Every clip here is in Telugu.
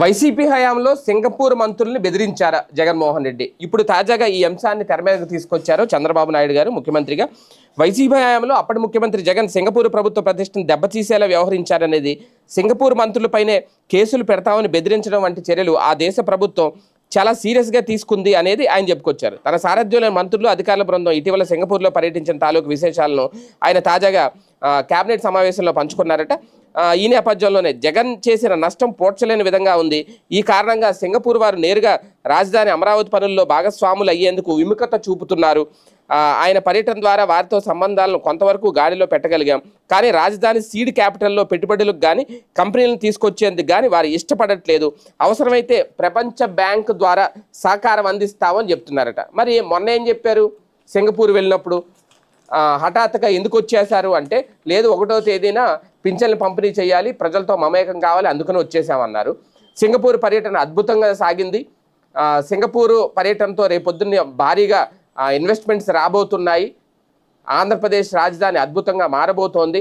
వైసీపీ హయాంలో సింగపూర్ మంత్రుల్ని బెదిరించారా జగన్మోహన్ రెడ్డి. ఇప్పుడు తాజాగా ఈ అంశాన్ని తెర మీదకు తీసుకొచ్చారు చంద్రబాబు నాయుడు గారు ముఖ్యమంత్రిగా. వైసీపీ హయాంలో అప్పటి ముఖ్యమంత్రి జగన్ సింగపూర్ ప్రభుత్వ ప్రతిష్టను దెబ్బతీసేలా వ్యవహరించారనేది సింగపూర్ మంత్రులపైనే కేసులు పెడతామని బెదిరించడం వంటి చర్యలు ఆ దేశ ప్రభుత్వం చాలా సీరియస్గా తీసుకుంది అనేది ఆయన చెప్పుకొచ్చారు. తన సారథ్యంలో మంత్రులు అధికారుల బృందం ఇటీవల సింగపూర్లో పర్యటించిన తాలూకు విశేషాలను ఆయన తాజాగా కేబినెట్ సమావేశంలో పంచుకున్నారట. ఈ నేపథ్యంలోనే జగన్ చేసిన నష్టం పోడ్చలేని విధంగా ఉంది. ఈ కారణంగా సింగపూర్ వారు నేరుగా రాజధాని అమరావతి పనుల్లో భాగస్వాములు అయ్యేందుకు విముఖత చూపుతున్నారు. ఆయన పర్యటన ద్వారా వారితో సంబంధాలను కొంతవరకు గాడిలో పెట్టగలిగాం. కానీ రాజధాని సీడ్ క్యాపిటల్లో పెట్టుబడులకు కానీ కంపెనీలను తీసుకొచ్చేందుకు కానీ వారు ఇష్టపడట్లేదు. అవసరమైతే ప్రపంచ బ్యాంక్ ద్వారా సహకారం అందిస్తామని చెప్తున్నారట. మరి మొన్న ఏం చెప్పారు? సింగపూర్ వెళ్ళినప్పుడు హఠాత్తుగా ఎందుకు వచ్చేశారు అంటే లేదు ఒకటో తేదీన పింఛన్లు పంపిణీ చేయాలి ప్రజలతో మమేకం కావాలి అందుకని వచ్చేసామన్నారు. సింగపూర్ పర్యటన అద్భుతంగా సాగింది. సింగపూరు పర్యటనతో రేపొద్దున్నే భారీగా ఇన్వెస్ట్మెంట్స్ రాబోతున్నాయి. ఆంధ్రప్రదేశ్ రాజధాని అద్భుతంగా మారబోతోంది.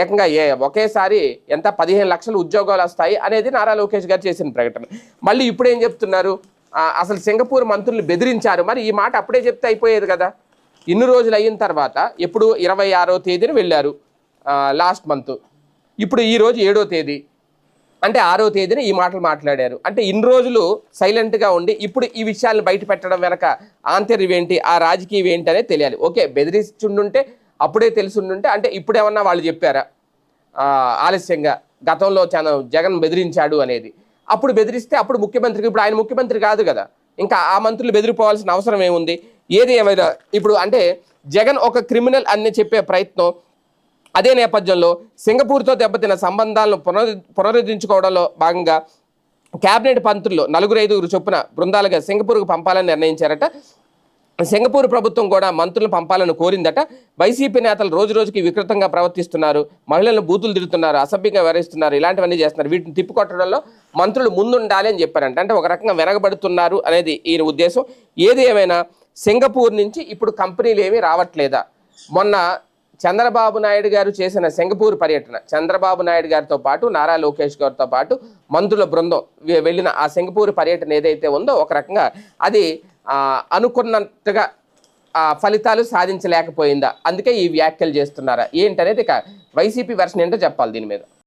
ఏకంగా ఏ ఒకేసారి ఎంత? పదిహేను లక్షల ఉద్యోగాలు వస్తాయి అనేది నారా లోకేష్ గారు చేసిన ప్రకటన. మళ్ళీ ఇప్పుడు ఏం చెప్తున్నారు అసలు సింగపూర్ మంత్రులు బెదిరించారు. మరి ఈ మాట అప్పుడే చెప్తే అయిపోయేది కదా. ఇన్ని రోజులు అయిన తర్వాత ఎప్పుడు ఇరవై ఆరో తేదీన వెళ్ళారు లాస్ట్ మంత్ ఇప్పుడు ఈ రోజు ఏడో తేదీ. అంటే ఆరో తేదీన ఈ మాటలు మాట్లాడారు. అంటే ఇన్ని రోజులు సైలెంట్గా ఉండి ఇప్పుడు ఈ విషయాలను బయట పెట్టడం వెనక ఆంతర్యం ఏంటి ఆ రాజకీయం ఏంటి అనేది తెలియాలి. ఓకే బెదిరిస్తుండుంటే అప్పుడే తెలుసుండుంటే అంటే ఇప్పుడేమన్నా వాళ్ళు చెప్పారా? ఆలస్యంగా గతంలో చాలా జగన్ బెదిరించాడు అనేది. అప్పుడు బెదిరిస్తే అప్పుడు ముఖ్యమంత్రికి ఇప్పుడు ఆయన ముఖ్యమంత్రి కాదు కదా. ఇంకా ఆ మంత్రులు బెదిరిపోవాల్సిన అవసరం ఏముంది? ఏది ఏమైనా ఇప్పుడు అంటే జగన్ ఒక క్రిమినల్ అని చెప్పే ప్రయత్నం అదే నేపథ్యంలో సింగపూర్తో దెబ్బతిన్న సంబంధాలను పునరు పునరుద్ధరించుకోవడంలో భాగంగా కేబినెట్ మంత్రులు నలుగురు ఐదుగురు చొప్పున బృందాలుగా సింగపూర్కు పంపాలని నిర్ణయించారట. సింగపూర్ ప్రభుత్వం కూడా మంత్రులను పంపాలని కోరిందట. వైసీపీ నేతలు రోజు రోజుకి వికృతంగా ప్రవర్తిస్తున్నారు. మహిళలను బూతులు తిరుగుతున్నారు అసభ్యంగా వ్యవహరిస్తున్నారు ఇలాంటివన్నీ చేస్తున్నారు. వీటిని తిప్పికొట్టడంలో మంత్రులు ముందుండాలి అని చెప్పారంట. అంటే ఒక రకంగా వెనకబడుతున్నారు అనేది ఈయన ఉద్దేశం. ఏది ఏమైనా సింగపూర్ నుంచి ఇప్పుడు కంపెనీలు ఏమీ రావట్లేదా? మొన్న చంద్రబాబు నాయుడు గారు చేసిన సింగపూర్ పర్యటన చంద్రబాబు నాయుడు గారితో పాటు నారా లోకేష్ గారితో పాటు మంత్రుల బృందం వెళ్ళిన ఆ సింగపూర్ పర్యటన ఏదైతే ఉందో ఒక రకంగా అది అనుకున్నట్టుగా ఫలితాలు సాధించలేకపోయిందా? అందుకే ఈ వ్యాఖ్యలు చేస్తున్నారా? ఏంటనేది ఇక వైసీపీ వెర్షన్ ఏంటో చెప్పాలి దీని మీద.